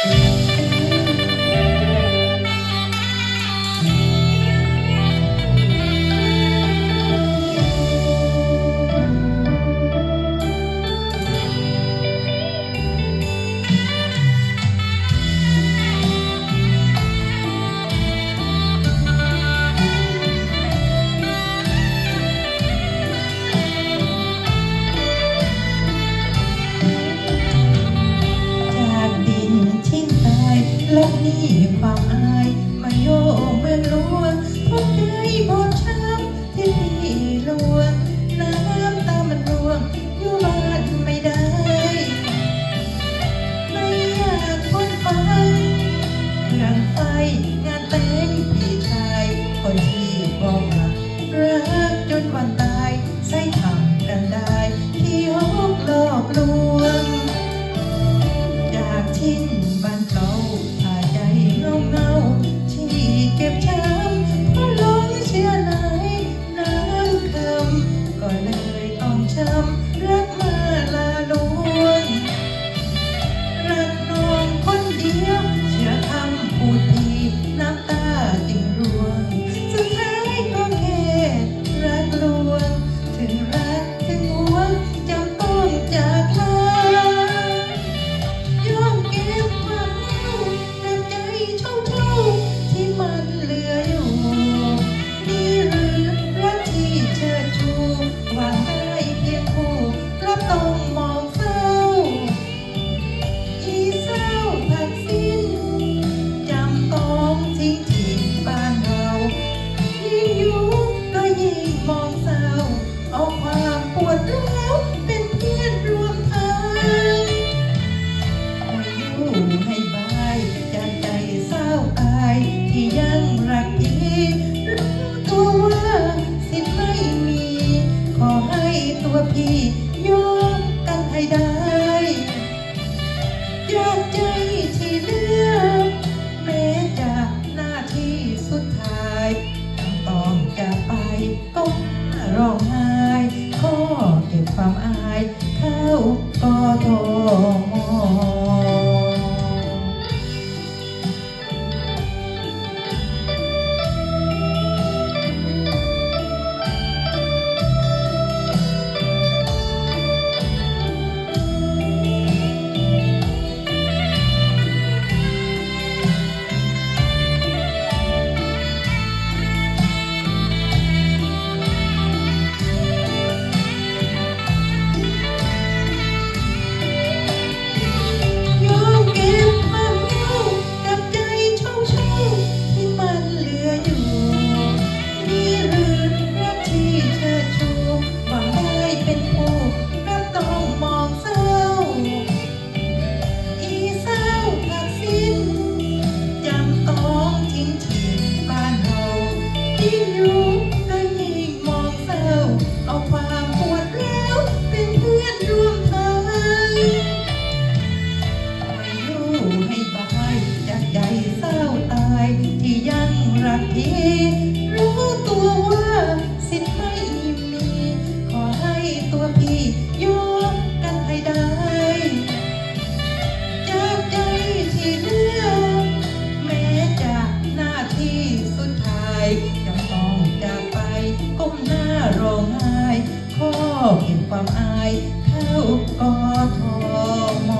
จา ที่ยังรักดีรู้ตัวว่าสิไม่มี ขอให้ตัวพี่ยอกันให้ได้ยอมใจที่เลือกแม้จากหน้าที่สุดท้ายต้องจากไปก็ร้องไห้ขอเก็บความอายเข้ากอทอ เรู้ตัวว่าสินไม่มี ขอให้ตัวพี่ยกกันให้ได้จากใจที่เลือกแม้จะหน้าที่สุดท้ายจะต้องจาไปก้มหน้าร้องไห้ขอเก็บความอายเข้ากอทม